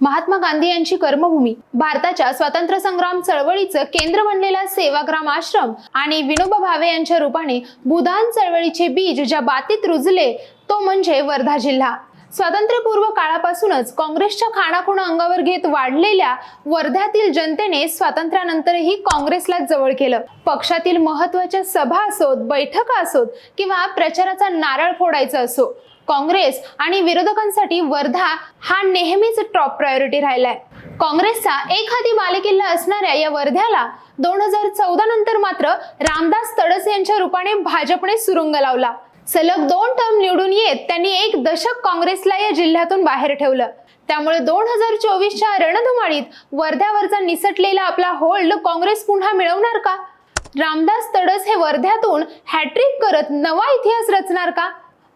महात्मा गांधी यांची कर्मभूमी. भारताच्या स्वातंत्र्य संग्राम चळवळीचं केंद्र बनलेला सेवाग्राम आश्रम आणि विनोबा भावे यांच्या रूपाने भूदान चळवळीचे बीज ज्या बातीत रुजले तो म्हणजे वर्धा जिल्हा. स्वातंत्र्यपूर्व काळापासूनच काँग्रेसच्या खाणाखुणा अंगावर घेत वाढलेल्या वर्ध्यातील जनतेने स्वातंत्र्यानंतरही काँग्रेसला जवळ केलं. पक्षातील महत्त्वाच्या सभा असोत बैठका असोत किंवा प्रचाराचा नारळ फोडायचा असो काँग्रेस आणि विरोधकांसाठी वर्धा हा नेहमीच टॉप प्रायोरिटी राहिलाय. काँग्रेसचा एक हाती बालेकिल्ला असणाऱ्या या वर्ध्याला दोन हजार चौदा नंतर मात्र रामदास तडस यांच्या रूपाने भाजपने सुरुंग लावला. सलग दोन टर्म निवडून येत त्यांनी एक दशक काँग्रेसला या जिल्ह्यातून बाहेर ठेवलं. त्यामुळे दोन हजार चोवीसच्या रणधुमाळीत वर्ध्यावरचा निसटलेला आपला होल्ड काँग्रेस पुन्हा मिळवणार का? रामदास तडस हे वर्ध्यातून हॅट्रिक करत नवा इतिहास रचणार का?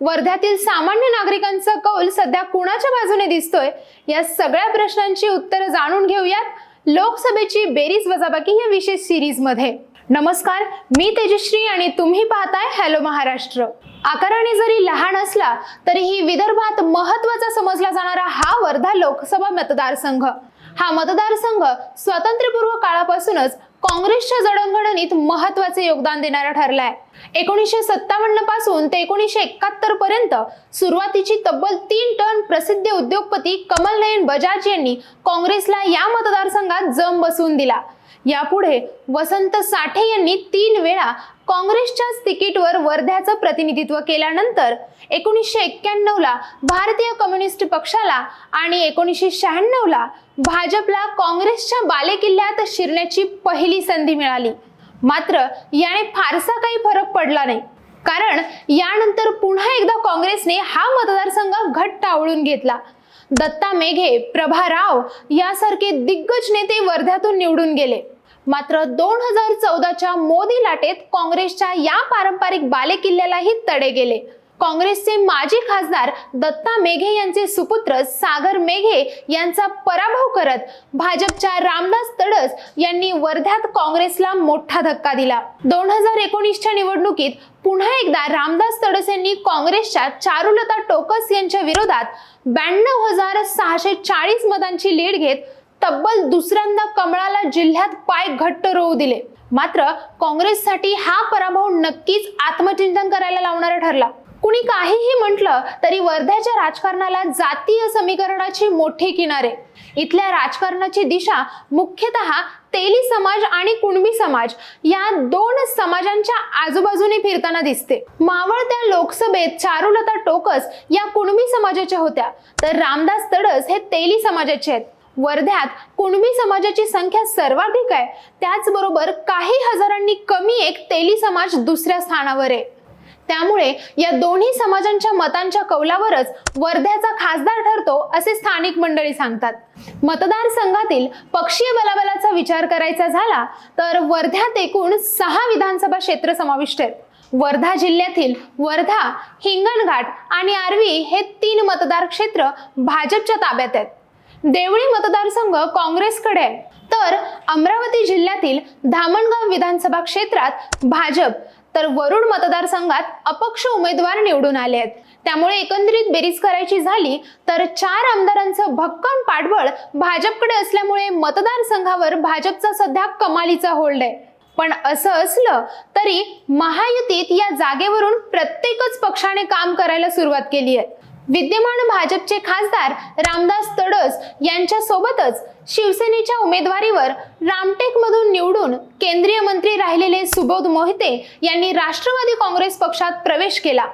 वर्ध्यातील सामान्य नागरिकांचा कौल सध्या कुणाच्या बाजूने दिसतोय? या सगळ्या प्रश्नांची उत्तरं जाणून घेऊयात लोकसभेची बेरीज वजाबाकी या विशेष सिरीजमध्ये नमस्कार मी तेजश्री आणि तुम्ही पाहताय हॅलो महाराष्ट्र. आकाराने जरी लहान असला तरीही विदर्भात महत्त्वाचा समजला जाणारा हा वर्धा लोकसभा मतदारसंघ. हा मतदारसंघ स्वातंत्र्यपूर्व काळापासूनच काँग्रेसच्या जडणघडणीत महत्त्वाचे योगदान देणारा ठरलाय. एकोणीसशे सत्तावन्नपासून ते एकोणीसशे एकाहत्तर पर्यंत सुरुवातीची तब्बल तीन टन प्रसिद्ध उद्योगपती कमल नयन बजाज यांनी काँग्रेसला या मतदारसंघात जम बसवून दिला. यापुढे वसंत साठे यांनी तीन वेळा काँग्रेसच्याच तिकीटवर वर्ध्याचं प्रतिनिधित्व केल्यानंतर एकोणीसशे एक्क्याण्णवला भारतीय कम्युनिस्ट पक्षाला आणि एकोणीसशे शहाण्णवला भाजपला काँग्रेसच्या बालेकिल्ल्यात शिरण्याची पहिली संधी मिळाली. मात्र याने फारसा काही फरक पडला नाही. कारण यानंतर पुन्हा एकदा काँग्रेसने हा मतदारसंघ घट्ट आवळून घेतला. दत्ता मेघे प्रभा राव यासारखे दिग्गज नेते वर्ध्यातून निवडून गेले. मात्र दोन हजार चौदाच्या मोदी लाटेत काँग्रेसच्या या पारंपरिक बालेकिल्ल्यालाही तडे गेले. काँग्रेसचे माजी खासदार दत्ता मेघे यांचे सुपुत्र सागर मेघे यांचा पराभव करत भाजपच्या रामदास तडस यांनी वर्ध्यात काँग्रेसला मोठा धक्का दिला. दोन हजार एकोणीसच्या निवडणुकीत पुन्हा एकदा रामदास तडस यांनी काँग्रेसच्या चारुलता टोकस यांच्या विरोधात ब्याण्णव हजार सहाशे चाळीस मतांची लीड घेत तब्बल दुसऱ्यांदा कमळाला जिल्ह्यात पाय घट्ट रोवू दिले. मात्र काँग्रेससाठी हा पराभव नक्कीच आत्मचिंतन करायला लावणारा ठरला. कुणी काहीही म्हटलं तरी वर्ध्याच्या राजकारणाला जातीय समीकरणाची मोठी किनारे. इथल्या राजकारणाची दिशा मुख्यतः तेली समाज आणि कुणबी समाज या दोन समाजांच्या आजूबाजूने फिरताना दिसते. मावळत्या लोकसभेत चारुलता टोकस या कुणबी समाजाच्या होत्या. तर रामदास तडस हे तेली समाजाचे आहेत. वर्ध्यात कुणबी समाजाची संख्या सर्वाधिक आहे. त्याचबरोबर काही हजारांनी कमी एक तेली समाज दुसऱ्या स्थानावर आहे. त्यामुळे या दोन्ही समाजांच्या मतांच्या कौलावरच वर्ध्याचा खासदार ठरतो असे स्थानिक मंडळी सांगतात. मतदारसंघातील पक्षीय बलाबलाचा विचार करायचा झाला तर वर्ध्यात एकूण सहा विधानसभा क्षेत्र समाविष्ट आहेत. वर्धा जिल्ह्यातील वर्धा हिंगणघाट आणि आर्वी हे तीन मतदार क्षेत्र भाजपच्या ताब्यात आहेत. देवळी मतदारसंघ काँग्रेसकडे आहे. तर अमरावती जिल्ह्यातील धामणगाव विधानसभा क्षेत्रात भाजप तर वरुड मतदारसंघात अपक्ष उमेदवार निवडून आले आहेत. त्यामुळे एकंदरीत बेरीज करायची झाली तर चार आमदारांचं भक्कम पाठबळ भाजपकडे असल्यामुळे मतदारसंघावर भाजपचा सध्या कमालीचा होल्ड आहे. पण असं असलं तरी महायुतीत या जागेवरून प्रत्येकच पक्षाने काम करायला सुरुवात केली आहे. विद्यमान भाजपचे खासदार रामदास तडस यांच्या सोबतच शिवसेनेच्या उमेदवारीवर रामटेक मधून निवडून केंद्रीय मंत्री राहिलेले सुबोध मोहिते यांनी राष्ट्रवादी काँग्रेस पक्षात प्रवेश केला.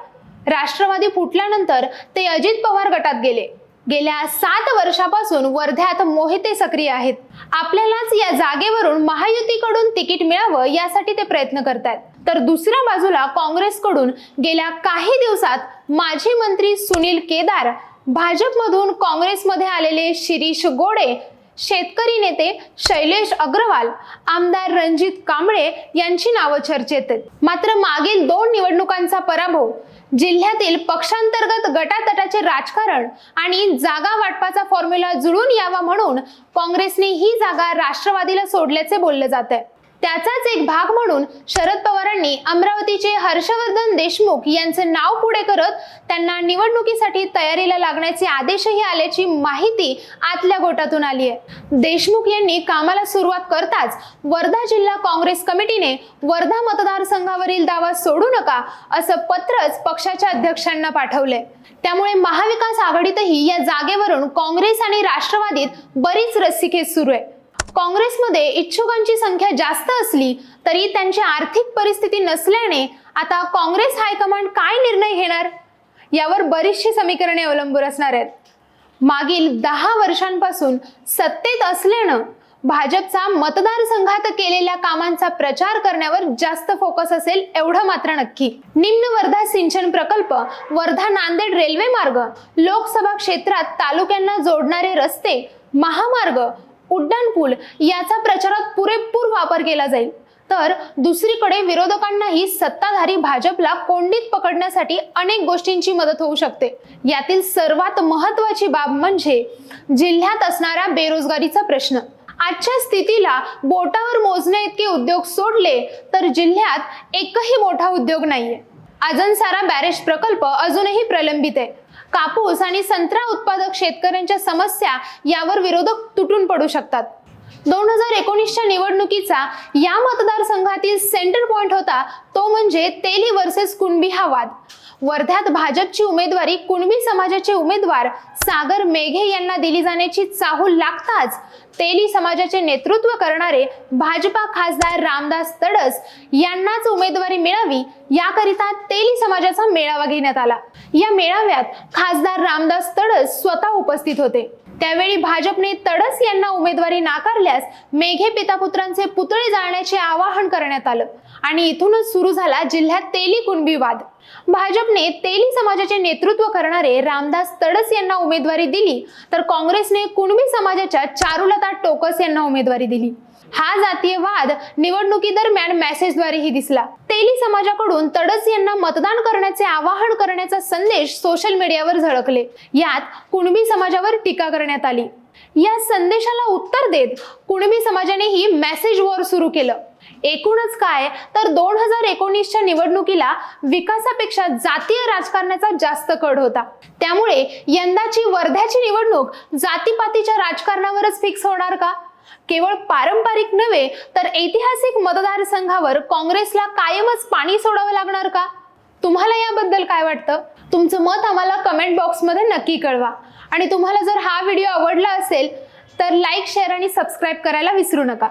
राष्ट्रवादी फुटल्यानंतर ते अजित पवार गटात गेले. गेल्या सात वर्षापासून वर्ध्यात मोहिते सक्रिय आहेत. आपल्यालाच या जागेवरून महायुतीकडून तिकीट मिळावं यासाठी ते प्रयत्न करतात तर दुसऱ्या बाजूला काँग्रेसकडून गेल्या काही दिवसात माजी मंत्री सुनील केदार भाजपमधून काँग्रेसमध्ये आलेले शिरीष गोडे शेतकरी नेते शैलेश अग्रवाल आमदार रणजित कांबळे यांची नावं चर्चेत. आहेत मात्र मागील दोन निवडणुकांचा पराभव जिल्ह्यातील पक्षांतर्गत गटातटाचे राजकारण आणि जागा वाटपाचा फॉर्म्युला जुळून यावा म्हणून काँग्रेसने ही जागा राष्ट्रवादीला सोडल्याचे बोलले जात आहे त्याचाच एक भाग म्हणून शरद पवारांनी अमरावतीचे हर्षवर्धन देशमुख यांचं नाव पुढे करत त्यांना निवडणुकीसाठी तयारीला लागण्याचे आदेशही आल्याची माहिती आतल्या गोटातून आली आहे. देशमुख यांनी कामाला सुरुवात करताच वर्धा जिल्हा काँग्रेस कमिटीने वर्धा मतदारसंघावरील दावा सोडू नका असं पत्रच पक्षाच्या अध्यक्षांना पाठवले. त्यामुळे महाविकास आघाडीतही या जागेवरून काँग्रेस आणि राष्ट्रवादीत बरीच रस्सीखेच सुरू आहे. काँग्रेसमध्ये इच्छुकांची संख्या जास्त असली तरी त्यांची आर्थिक परिस्थिती नसल्याने आता काँग्रेस हायकमांड काय निर्णय घेणार? यावर बरीचशी समीकरणे अवलंबून असणार आहेत. मागील दहा वर्षांपासून सत्तेत असल्यानं भाजपचा मतदारसंघात केलेल्या कामांचा प्रचार करण्यावर जास्त फोकस असेल एवढं मात्र नक्की. निम्न वर्धा सिंचन प्रकल्प वर्धा नांदेड रेल्वे मार्ग लोकसभा क्षेत्रात तालुक्यांना जोडणारे रस्ते महामार्ग उड्डाणपूल याचा प्रचारात पुरेपूर वापर केला जाईल. तर दुसरीकडे विरोधकांनाही सत्ताधारी भाजपला कोंडीत पकडण्यासाठी अनेक गोष्टींची मदत होऊ शकते. यातील सर्वात महत्वाची बाब म्हणजे जिल्ह्यात असणारा बेरोजगारीचा प्रश्न. आजच्या स्थितीला बोटावर मोजण्या इतके उद्योग सोडले तर जिल्ह्यात एकही मोठा उद्योग नाहीये. अजनसारा बॅरेज प्रकल्प अजूनही प्रलंबित आहे. कापूस आणि संत्रा उत्पादक शेतकऱ्यांच्या समस्या यावर विरोधक तुटून पडू शकतात. दोन हजार एकोणीसच्या निवडणुकीचा या मतदारसंघातील सेंटर पॉइंट होता तो म्हणजे तेली वर्सेस कुणबी हा वाद वर्ध्यात भाजपची उमेदवारी कुणबी समाजाचे उमेदवार सागर मेघे यांना दिली जाण्याची चाहूल लागताच तेली समाजाचे नेतृत्व करणारे भाजपा खासदार रामदास तडस यांनाच उमेदवारी मिळावी याकरिता तेली समाजाचा मेळावा घेण्यात आला. या मेळाव्यात खासदार रामदास तडस स्वतः उपस्थित होते. त्यावेळी भाजपने तडस यांना उमेदवारी नाकारल्यास मेघे पितापुत्रांचे पुतळे जाळण्याचे आवाहन करण्यात आलं. आणि इथूनच सुरू झाला जिल्ह्यात तेली कुणबी वाद. भाजपने तेली समाजाचे नेतृत्व करणारे रामदास तडस यांना उमेदवारी दिली तर काँग्रेसने कुणबी समाजाच्या चारुलता टोकस यांना उमेदवारी दिली. हा जातीय वाद निवडणुकीदरम्यान मेसेजद्वारेही दिसला. तेली समाजाकडून तडस यांना मतदान करण्याचे आवाहन करण्याचा संदेश सोशल मीडियावर झळकले. यात कुणबी समाजावर टीका करण्यात आली. या संदेशाला उत्तर देत कुणबी समाजानेही मेसेज वॉर सुरू केलं. एकूणच काय? तर दोन हजार एकोणीसच्या निवडणुकीला विकासापेक्षा जातीय राजकारणाचा जास्त कड होता. त्यामुळे यंदाची वर्ध्याची निवडणूक जातीपातीच्या राजकारणावरच फिक्स होणार का? केवळ पारंपरिक नव्हे तर ऐतिहासिक मतदारसंघावर काँग्रेसला कायमच पाणी सोडावं लागणार का? तुम्हाला याबद्दल काय वाटतं? तुमचं मत आम्हाला कमेंट बॉक्समध्ये नक्की कळवा. आणि तुम्हाला जर हा व्हिडिओ आवडला असेल तर लाईक शेअर आणि सबस्क्राईब करायला विसरू नका.